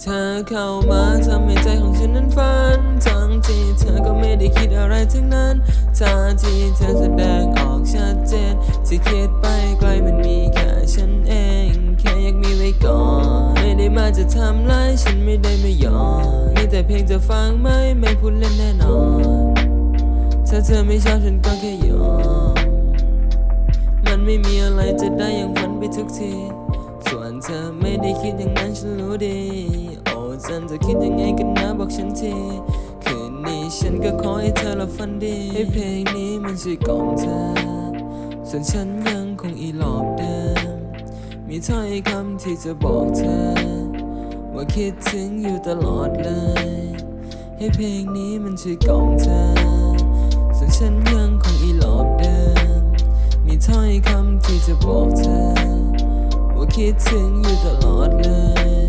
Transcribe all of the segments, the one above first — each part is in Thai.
เธอเข้ามาทำให้ใจของฉันนั้นฝันทั้งที่เธอก็ไม่ได้คิดอะไรทั้งนั้นท่าที่เธอแสดงออกชัดเจน ที่คิดไปไกลมันมีแค่ฉันเอง แค่อยากมีไว้ก่อน ไม่ได้มาจะทำร้ายฉันไม่ได้ไม่ยอมมีแต่เพียงจะฟังไหมไม่พูดเล่นแน่นอน ถ้าเธอไม่ชอบฉันก็แค่ยอม มันไม่มีอะไรจะได้อย่างฝันไปทุกที ธอไม่ได้คิดอย่างนั้นฉันรู้ดี โอ้ฉันจะคิดยังไงกันนะบอกฉันที คืนนี้ฉันก็ขอให้เธอหลับฝันดีให้เพลงนี้มันช่วยกล่อมเธอ ส่วนฉันยังคงอีหลอบเดิม มีถ้อยคำที่จะบอกเธอ ว่าคิดถึงอยู่ตลอดเลย ให้เพลงนี้มันช่วยกล่อมเธอ ส่วนฉันยังคงอีหลอบเดิม มีถ้อยคำที่จะบอก คิดถึงอยู่ตลอดเลย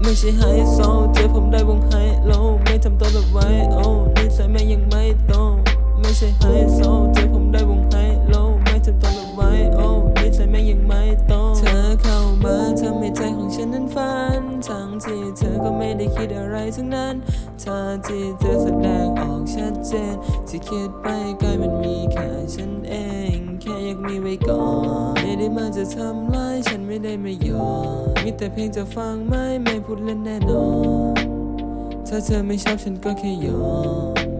ไม่ใช่ไฮโซเจอผมได้วงไฮโลไม่ทำตัวแบบไวโอนิสัยแม่ยังไม่โต ไม่ใช่ไฮโซเจอผมได้วงไฮโลไม่ทำตัวแบบไวโอนิสัยแม่ยังไม่โต เธอเข้ามาทำให้ใจของฉันนั้นฝันทั้งที่เธอก็ไม่ได้คิดอะไรทั้งนั้นท่าที่เธอแสดงออกชัดเจนที่คิดไปไกลมันมีแค่ฉันเอง อยากมีไว้ก่อนไม่ได้มาจะทำร้ายฉันไม่ได้ไม่ยอมมีแต่เพลงจะฟังไม่ไม่พูดเล่นแน่นอน ถ้าเธอไม่ชอบฉันก็แค่ยอม